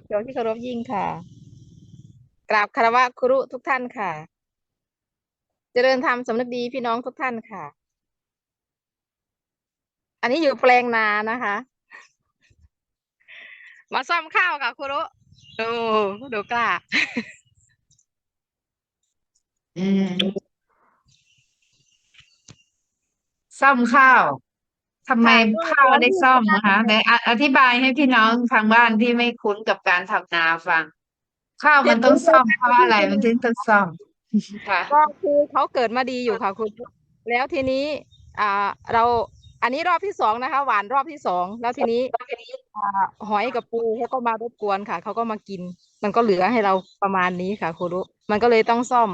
เขียวที่เคารพยิ่งค่ะ กราบคารวะครุทุกท่านค่ะ เจริญธรรมสำนึกดีพี่น้องทุกท่านค่ะ อันนี้อยู่แปลงนานะคะ มาซ่อมข้าวค่ะครุดูดูกล้าอืมซ่อมข้าว ทำไมค่ะข้าวได้ซ่อมก็นะคะไหนออธิบายให้พี่น้องทางบ้านที่ไม่คุ้นกับการทำนาฟัง ข้าวมันต้องซ่อมเพราะอะไรมันถึงต้องซ่อมค่ะก็คือเขาเกิดมาดีอยู่ค่ะคุณแล้วทีนี้ อ่า เราอันนี้รอบที่สองนะคะ หวานรอบที่สองแล้วทีนี้อ่าหอยกับปูเขาก็มารบกวนค่ะเขาก็มากิน มันก็เหลือให้เราประมาณนี้ค่ะครูรุมันก็เลยต้องซ่อม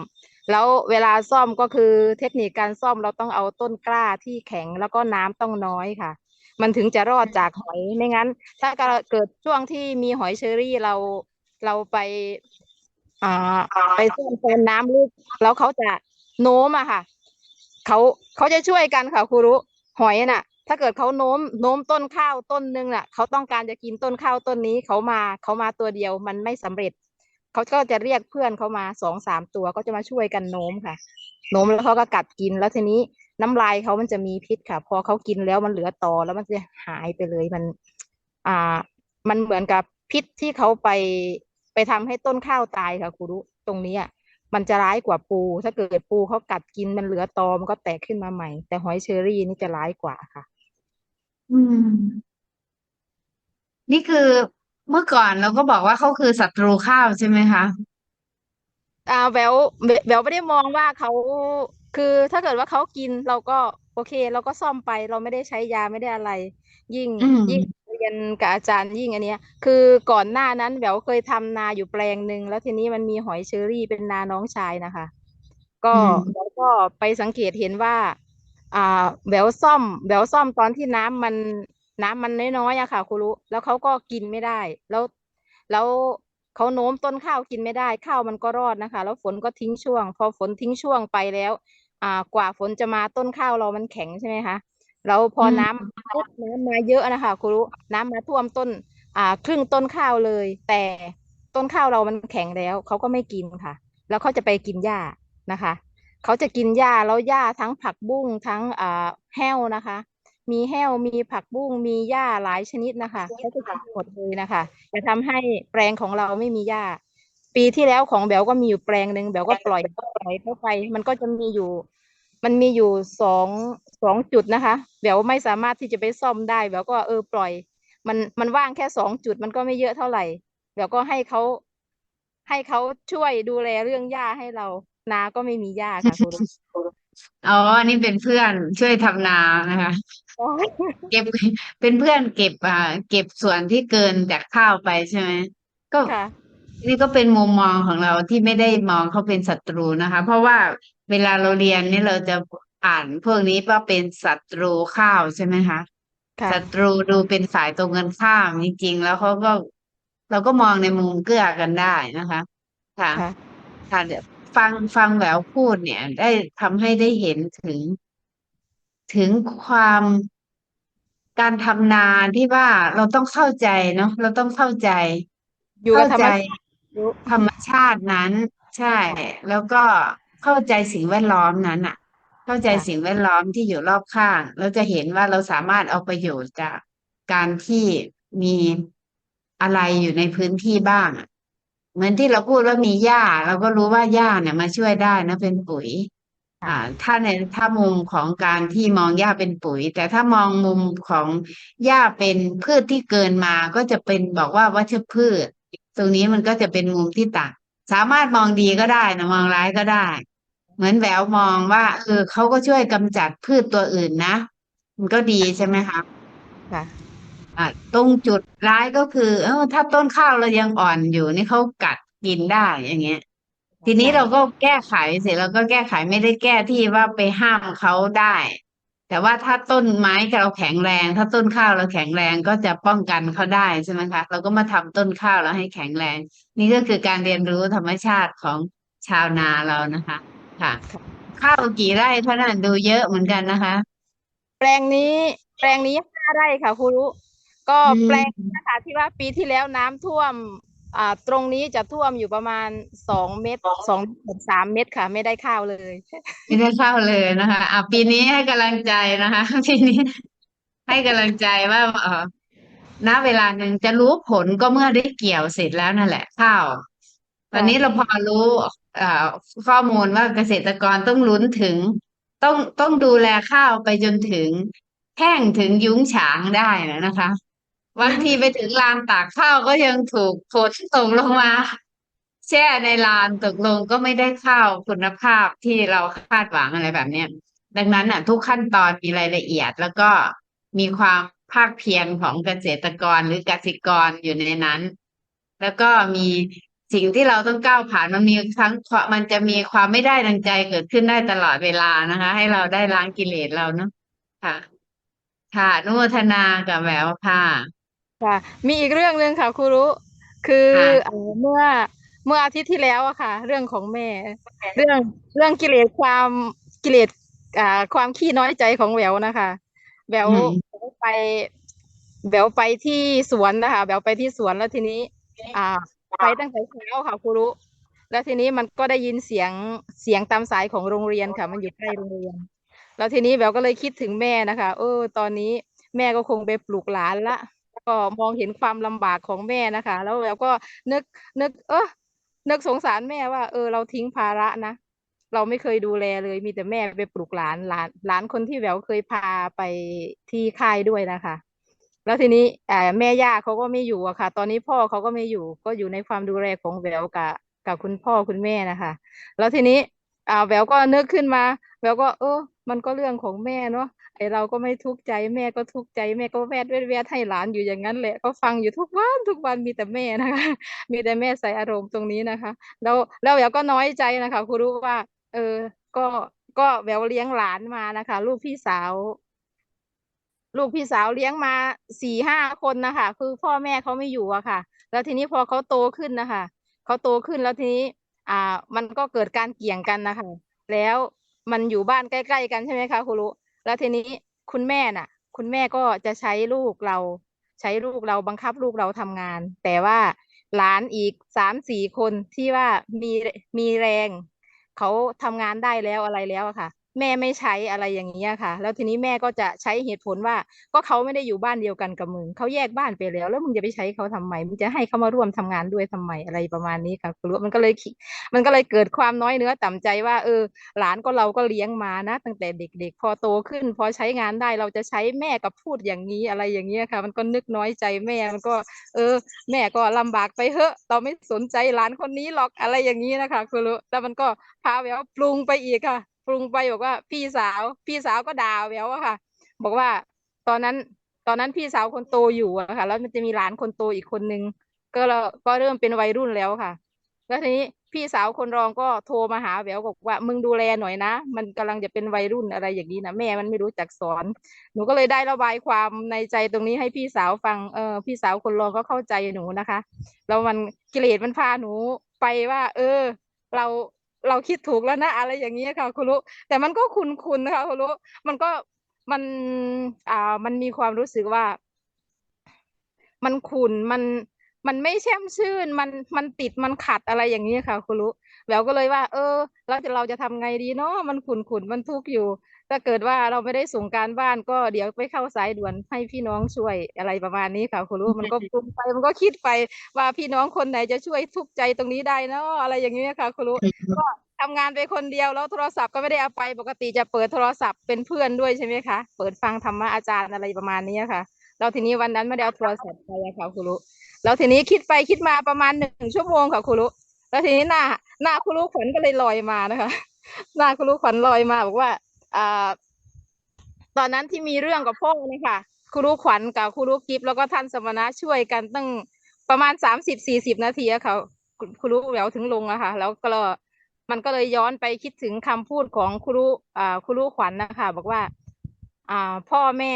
แล้วเวลาซ่อมก็คือเทคนิคการซ่อมเราต้องเอาต้นกล้าที่แข็งแล้วก็น้ำต้องน้อยค่ะ มันถึงจะรอดจากหอยไม่งั้น ถ้าเกิดช่วงที่มีหอยเชอรี่เราเราไปอ่าไปซ่อมโซนน้ำลึกแล้วเขาจะโน้มอะค่ะเขาเขาจะช่วยกันค่ะครูรุหอยน่ะ ถ้าเกิดเขาโน้มโน้มต้นข้าวต้นหนึ่งน่ะเขาต้องการจะกินต้นข้าวต้นนี้เขามาเขามาตัวเดียวมันไม่สำเร็จ เขาก็จะเรียกเพื่อนเขามาสองสามตัวก็จะมาช่วยกันโน้มค่ะโน้มแล้วเขาก็กัดกินแล้วทีนี้น้ำลายเขามันจะมีพิษค่ะ พอเขากินแล้วมันเหลือตอแล้วมันจะหายไปเลยมัน อ่า มันเหมือนกับพิษที่เขาไปไปทำให้ต้นข้าวตายค่ะครูรุตรงนี้อะมันจะร้ายกว่าปู ถ้าเกิดปูเขากัดกินมันเหลือตอมันก็แตกขึ้นมาใหม่ แต่หอยเชอรี่นี่จะร้ายกว่าค่ะ อืม นี่คือ เมื่อก่อนเราก็บอกว่าเขาคือศัตรูข้าวใช่ไหมคะ อ่าแววแวแววไม่ได้มองว่าเขาคือถ้าเกิดว่าเขากินเราก็โอเค เราก็ซ่อมไปเราไม่ได้ใช้ยาไม่ได้อะไร ยิ่งอืม ยิ่งเรียนกับอาจารย์ยิ่งอันเนี้ย คือก่อนหน้านั้นแววเคยทำนาอยู่แปลงหนึ่งแล้วทีนี้มันมีหอยเชอรี่เป็นนาน้องชายนะคะ ก็อืม แววก็ไปสังเกตเห็นว่า อ่าแววซ่อมแววซ่อมตอนที่น้ำมัน น้ำมันน้อยๆอะค่ะครูรู้แล้วเขาก็กินไม่ได้ แล้วแล้วเขาโน้มต้นข้าวกินไม่ได้ข้าวมันก็รอดนะคะ แล้วฝนก็ทิ้งช่วง พอฝนทิ้งช่วงไปแล้ว อ่ากว่าฝนจะมาต้นข้าวเรามันแข็งใช่ไหมคะแล้วพออืมน้ำน้ำมาเยอะนะคะครูรู้น้ำมาท่วมต้น อ่า ครึ่งต้นข้าวเลย แต่ต้นข้าวเรามันแข็งแล้วเขาก็ไม่กินค่ะ แล้วเขาจะไปกินหญ้านะคะเขาจะกินหญ้าแล้วหญ้าทั้งผักบุ้งทั้งอ่าแห้วนะคะ มีแห้วมีผักบุ้งมีหญ้าหลายชนิดนะคะเขาจะกินหมดเลยนะคะจะทำให้แปลงของเราไม่มีหญ้า ปีที่แล้วของแบลก็มีอยู่แปลงหนึ่งแบลก็ปล่อยปล่อยเข้าไป มันก็จะมีอยู่ มันมีอยู่สองสองจุดนะคะแบลไม่สามารถที่จะไปซ่อมได้แบลก็เออปล่อย มันมันว่างแค่สองจุดมันก็ไม่เยอะเท่าไหร่แบลก็ให้เขาให้เขาช่วยดูแลเรื่องหญ้าให้เรานาก็ไม่มีหญ้าค่ะคุณลุง อ๋อ นี่เป็นเพื่อนช่วยทำนานะคะเก็บ เป็นเพื่อนเก็บอ่าเก็บส่วนที่เกินจากข้าวไปใช่ไหมก็ ค่ะ นี่ก็เป็นมุมมองของเราที่ไม่ได้มองเขาเป็นศัตรูนะคะ เพราะว่าเวลาเราเรียนนี่เราจะอ่านพวกนี้ว่าเป็นศัตรูข้าวใช่ไหมคะค่ะ ศัตรูดูเป็นฝ่ายตรงกันข้ามจริงๆแล้วเขาก็เราก็มองในมุมเกื้อกันได้นะคะ ค่ะค่ะ ค่ะเดี๋ยว ฟังฟังแหววพูดเนี่ย ได้ทำให้ได้เห็นถึง ถึงความการทำนาที่ว่าเราต้องเข้าใจเนาะเราต้องเข้าใจอยู่กับเข้าธรรใจมชาติอยู่ธรรมชาตินั้น ใช่ แล้วก็เข้าใจสิ่งแวดล้อมนั้นอะเข้าใจสิ่งแวดล้อมที่อยู่รอบข้าง เราจะเห็นว่าเราสามารถเอาประโยชน์จากการที่มีอะไรอยู่ในพื้นที่บ้างอะ เหมือนที่เราพูดว่ามีหญ้าเราก็รู้ว่าหญ้าเนี่ยมาช่วยได้นะเป็นปุ๋ย อ่า ถ้าในถ้ามุมของการที่มองหญ้าเป็นปุ๋ย แต่ถ้ามองมุมของหญ้าเป็นพืชที่เกินมาก็จะเป็นบอกว่าวัชพืช ตรงนี้มันก็จะเป็นมุมที่ต่างสามารถมองดีก็ได้นะมองร้ายก็ได้ เหมือนแววมองว่าเออเขาก็ช่วยกำจัดพืชตัวอื่นนะ มันก็ดีใช่ไหมคะค่ะ ตรงจุดร้ายก็คือ เออถ้าต้นข้าวเรายังอ่อนอยู่นี่เขากัดกินได้อย่างเงี้ย ทีนี้เราก็แก้ไขเสร็จเราก็แก้ไขไม่ได้แก้ที่ว่าไปห้ามเขาได้ แต่ว่าถ้าต้นไม้เราแข็งแรง ถ้าต้นข้าวเราแข็งแรงก็จะป้องกันเขาได้ใช่ไหมคะเราก็มาทำต้นข้าวเราให้แข็งแรง นี่ก็คือการเรียนรู้ธรรมชาติของชาวนาเรานะคะ ค่ะ ข้าวกี่ไร่คะนั่นดูเยอะเหมือนกันนะคะ แปลงนี้ แปลงนี้ห้าไร่ค่ะครูรู้ ก็แปลงนะคะที่ว่าปีที่แล้วน้ำท่วม อ่า ตรงนี้จะท่วมอยู่ประมาณสองเมตรสองสามเมตรค่ะ ไม่ได้ข้าวเลย ไม่ได้เข้าเลยนะคะอะปีนี้ให้กำลังใจนะคะ ปีนี้ ให้กำลังใจว่าเออณเวลาหนึ่งจะรู้ผลก็เมื่อได้เกี่ยวเสร็จแล้วนั่นแหละข้าว ตอนนี้เราพอรู้เอ่อข้อมูลว่าเกษตรกรต้องลุ้นถึง ต้องต้องดูแลข้าวไปจนถึงแห้งถึงยุ้งฉางได้นะนะคะ บางทีไปถึงลานตากข้าวก็ยังถูกฝนตกลงมา แช่ในลานตกลงก็ไม่ได้ข้าวคุณภาพที่เราคาดหวังอะไรแบบเนี้ยดังนั้นอะ ทุกขั้นตอนมีรายละเอียดแล้วก็มีความภาคเพียรของเกษตรกรหรือกสิกรอยู่ในนั้น แล้วก็มีสิ่งที่เราต้องก้าวผ่านมันมีทั้งมันจะมีความไม่ได้ดังใจเกิดขึ้นได้ตลอดเวลานะคะ ให้เราได้ล้างกิเลสเราเนาะค่ะ ค่ะนุโมทนากับแววค่ะ ค่ะ มีอีกเรื่องหนึ่งค่ะครูรู้คือค่ะเอ่อเมื่อเมื่ออาทิตย์ที่แล้วอะค่ะ เรื่องของแม่ เรื่องเรื่องกิเลสความกิเลสอ่าความขี้น้อยใจของแหววนะคะแหววอืมแหววไปแหววไปที่สวนนะคะแหววไปที่สวนแล้วทีนี้ อ่า ไปตั้งแต่เช้าค่ะครูรู้แล้วทีนี้มันก็ได้ยินเสียงเสียงตามสายของโรงเรียนค่ะ มันอยู่ใกล้โรงเรียน แล้วทีนี้แหววก็เลยคิดถึงแม่นะคะเออตอนนี้แม่ก็คงไปปลูกหลานละ ก็มองเห็นความลำบากของแม่นะคะ แล้วแววก็นึกนึก เออนึกสงสารแม่ว่า เออ เราทิ้งภาระนะเราไม่เคยดูแลเลย มีแต่แม่ไปปลูกหลานหลานหลานคนที่แววเคยพาไปที่ค่ายด้วยนะคะ แล้วทีนี้เอ่แม่ย่าเขาก็ไม่อยู่อะค่ะ ตอนนี้พ่อเขาก็ไม่อยู่ ก็อยู่ในความดูแลของแววกับกับคุณพ่อคุณแม่นะคะ แล้วทีนี้แววก็นึกขึ้นมาแววก็ เออ มันก็เรื่องของแม่เนาะไอเราก็ไม่ทุกข์ใจแม่ก็ทุกข์ใจแม่ก็แวดแวดแวดให้หลานอยู่อย่างนั้นแหละก็ฟังอยู่ทุกวันทุกวันมีแต่แม่นะคะ มีแต่แม่ใส่อารมณ์ตรงนี้นะคะแล้วแล้วแววก็น้อยใจนะคะครูรู้ว่า เออ ก็ก็แววเลี้ยงหลานมานะคะ ลูกพี่สาว ลูกพี่สาวเลี้ยงมาสี่ห้าคนนะคะคือพ่อแม่เขาไม่อยู่อะค่ะ แล้วทีนี้พอเขาโตขึ้นนะคะเขาโตขึ้นแล้วทีนี้ อ่า มันก็เกิดการเกี่ยงกันนะคะแล้ว มันอยู่บ้านใกล้ๆกันใช่ไหมคะครูรุแล้วทีนี้คุณแม่น่ะ คุณแม่ก็จะใช้ลูกเรา ใช้ลูกเราบังคับลูกเราทำงาน แต่ว่าหลานอีกสามสี่คนที่ว่ามีมีแรง เขาทำงานได้แล้วอะไรแล้วอะค่ะ แม่ไม่ใช้อะไรอย่างนี้ยค่ะ แล้วทีนี้แม่ก็จะใช้เหตุผลว่า ก็เขาไม่ได้อยู่บ้านเดียวกันกับมึงเขาแยกบ้านไปแล้ว แล้วมึงจะไปใช้เขาทำไมมึงจะให้เขามาร่วมทำงานด้วยทำไมอะไรประมาณนี้ค่ะคุณรู้มันก็เลยมันก็เลยเกิดความน้อยเนื้อต่ำใจว่า เออ หลานก็เราก็เลี้ยงมานะ ตั้งแต่เด็กๆ พอโตขึ้น พอใช้งานได้เราจะใช้แม่กับพูดอย่างนี้อะไรอย่างเงี้ยค่ะ มันก็นึกน้อยใจแม่มันก็ เออ แม่ก็ลำบากไปเหอะ เราไม่สนใจหลานคนนี้หรอกอะไรอย่างนี้นะคะคุณรู้แล้วมันก็พาแววปรุงไปอีกค่ะ ปรุงไปบอกว่าพี่สาว พี่สาวก็ด่าแววอะค่ะ บอกว่าตอนนั้นตอนนั้นพี่สาวคนโตอยู่อะค่ะ แล้วมันจะมีหลานคนโตอีกคนนึงก็เราก็เริ่มเป็นวัยรุ่นแล้วค่ะ แล้วทีนี้พี่สาวคนรองก็โทรมาหาแววบอกว่า มึงดูแลหน่อยนะ มันกำลังจะเป็นวัยรุ่นอะไรอย่างนี้นะแม่มันไม่รู้จักสอน หนูก็เลยได้ระบายความในใจตรงนี้ให้พี่สาวฟังเออพี่สาวคนรองก็เข้าใจหนูนะคะ แล้วมันกิเลสมันพาหนูไปว่า เออ เรา เราคิดถูกแล้วนะ อะไรอย่างนี้ค่ะคุณรู้แต่มันก็คุณคุณนะคะคุณรู้มันก็มันอ่ามันมีความรู้สึกว่า มันขุนมันมันไม่แช่มชื่นมันมันติดมันขัดอะไรอย่างนี้ค่ะคุณรู้แววก็เลยว่า เออ เราจะเราจะทำไงดีเนาะมันขุนขุนมันทุกข์อยู่ ถ้าเกิดว่าเราไม่ได้ส่งการบ้านก็เดี๋ยวไปเข้าสายด่วนให้พี่น้องช่วยอะไรประมาณนี้ค่ะคุณรู้มันก็ปรุงไปมันก็คิดไปว่าพี่น้องคนไหนจะช่วยทุกใจตรงนี้ได้เนาะอะไรอย่างนี้ค่ะคุณรู้ก็ทำงานไปคนเดียวแล้วโทรศัพท์ก็ไม่ได้เอาไปปกติจะเปิดโทรศัพท์เป็นเพื่อนด้วยใช่ไหมคะเปิดฟังธรรมะอาจารย์อะไรประมาณนี้ค่ะแล้วทีนี้วันนั้นไม่ได้เอาโทรศัพท์ไปอะค่ะคุณรู้แล้วทีนี้คิดไปคิดมาประมาณหนึ่งชั่วโมงค่ะคุณรู้แล้วทีนี้หน้าหน้าคุณรู้ขวัญก็เลยลอยมานะคะ หน้าคุณรู้ขวัญลอยมาบอกว่า อ่าตอนนั้นที่มีเรื่องกับพ่อเนี่ยค่ะครูรู้ขวัญกับครูรู้กิฟแล้วก็ท่านสมณะช่วยกันตั้งประมาณสามสิบสี่สิบนาทีอะค่ะครูรู้แววถึงลงอะค่ะ แล้วก็มันก็เลยย้อนไปคิดถึงคำพูดของครูรู้อ่าครูรู้ขวัญนะคะ บอกว่า อ่า พ่อแม่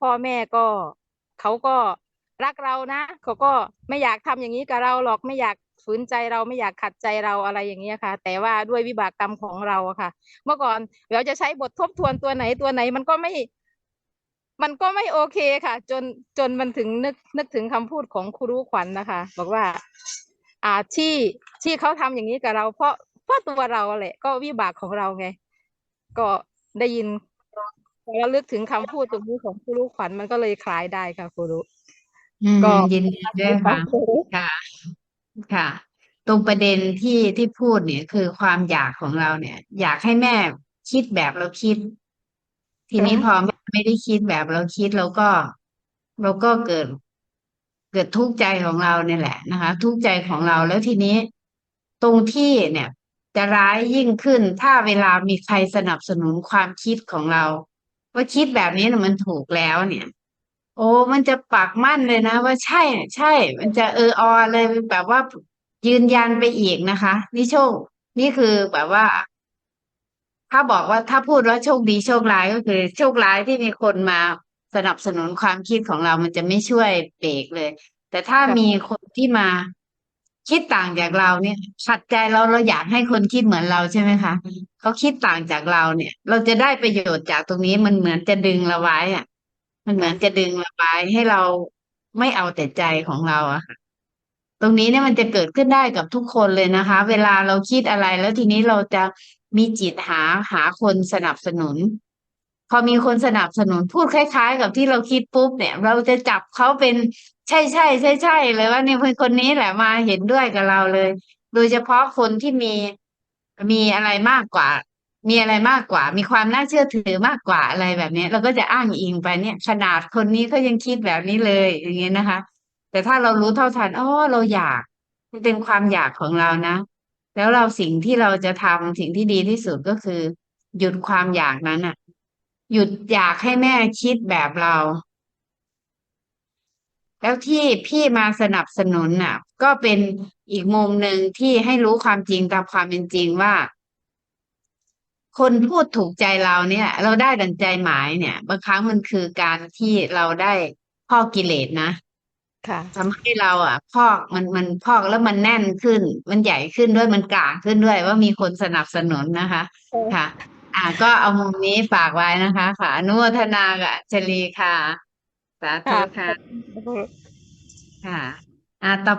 พ่อแม่ก็เขาก็รักเรานะเขาก็ไม่อยากทำอย่างนี้กับเราหรอกไม่อยาก ฝืนใจเราไม่อยากขัดใจเราอะไรอย่างเงี้ยค่ะ แต่ว่าด้วยวิบากกรรมของเราอะค่ะ เมื่อก่อนเดี๋ยวจะใช้บททบทวนตัวไหนตัวไหนมันก็ไม่ มันก็ไม่โอเคค่ะ จนจนมันถึงนึกนึกถึงคำพูดของครูรู้ขวัญนะคะ บอกว่า อ่าที่ที่เขาทำอย่างนี้กับเราเพราะเพราะตัวเราแหละ ก็วิบากของเราไง ก็ได้ยินพอระลึกถึงคำพูดตรงนี้ของครูรู้ขวัญมันก็เลยคล้ายได้ค่ะครูรู้อืมก็ยินดีด้วยค่ะ ค่ะค่ะ ตรงประเด็นที่ที่พูดเนี่ยคือความอยากของเราเนี่ย อยากให้แม่คิดแบบเราคิด ทีนี้พอแม่ไม่ได้คิดแบบเราคิดเราก็เราก็เกิด เกิดทุกข์ใจของเราเนี่ยแหละนะคะ ทุกข์ใจของเราแล้วทีนี้ ตรงที่เนี่ย จะร้ายยิ่งขึ้น ถ้าเวลามีใครสนับสนุนความคิดของเรา ว่าคิดแบบนี้น่ะมันถูกแล้วเนี่ย โอ้มันจะปักมั่นเลยนะ ว่าใช่ ใช่ มันจะเออออเลยแบบว่ายืนยันไปอีกนะคะ นี่โชค นี่คือแบบว่า ถ้าบอกว่าถ้าพูดว่าโชคดีโชคร้ายก็คือ โชคร้ายที่มีคนมาสนับสนุนความคิดของเรามันจะไม่ช่วยเบรกเลย แต่ถ้ามีคนที่มาคิดต่างจากเราเนี่ยขัดใจเราเราอยากให้คนคิดเหมือนเราใช่ไหมคะเขาคิดต่างจากเราเนี่ย เราจะได้ประโยชน์จากตรงนี้มันเหมือนจะดึงเราไว้อะ มันเหมือนจะดึงราไว้ให้เราไม่เอาแต่ใจของเราอะค่ะ ตรงนี้เนี่ยมันจะเกิดขึ้นได้กับทุกคนเลยนะคะ เวลาเราคิดอะไร แล้วทีนี้เราจะมีจิตหาหาคนสนับสนุน พอมีคนสนับสนุนพูดคล้าย ๆ กับที่เราคิดปุ๊บเนี่ย เราจะจับเขาเป็นใช่ใช่ใช่ใช่เลยว่าเนี่ยเป็นคนนี้แหละมาเห็นด้วยกับเราเลย โดยเฉพาะคนที่มีมีอะไรมากกว่า มีอะไรมากกว่า มีความน่าเชื่อถือมากกว่าอะไรแบบนี้เราก็จะอ้างอิงไปเนี่ย ขนาดคนนี้เขายังคิดแบบนี้เลยอย่างเงี้ยนะคะ แต่ถ้าเรารู้เท่าทันอ๋อเราอยากมันเป็นความอยากของเรานะ แล้วเราสิ่งที่เราจะทำสิ่งที่ดีที่สุดก็คือ หยุดความอยากนั้นอะหยุดอยากให้แม่คิดแบบเรา แล้วที่พี่มาสนับสนุนน่ะ ก็เป็นอีกมุมหนึ่งที่ให้รู้ความจริงตามความเป็นจริงว่า คนพูดถูกใจเราเนี่ย เราได้ดังใจหมายเนี่ย บางครั้งมันคือการที่เราได้พอกกิเลสนะค่ะทำให้เราอะ พอกมันมันพอกแล้วมันแน่นขึ้น มันใหญ่ขึ้นด้วยมันกลางขึ้นด้วย ว่ามีคนสนับสนุนนะคะ ค่ะ อ่าก็เอามุมนี้ฝากไว้นะคะค่ะอนุโมทนากับอัญชลีค่ะ สาธุค่ะ ค่ะค่ะอ่าต่อ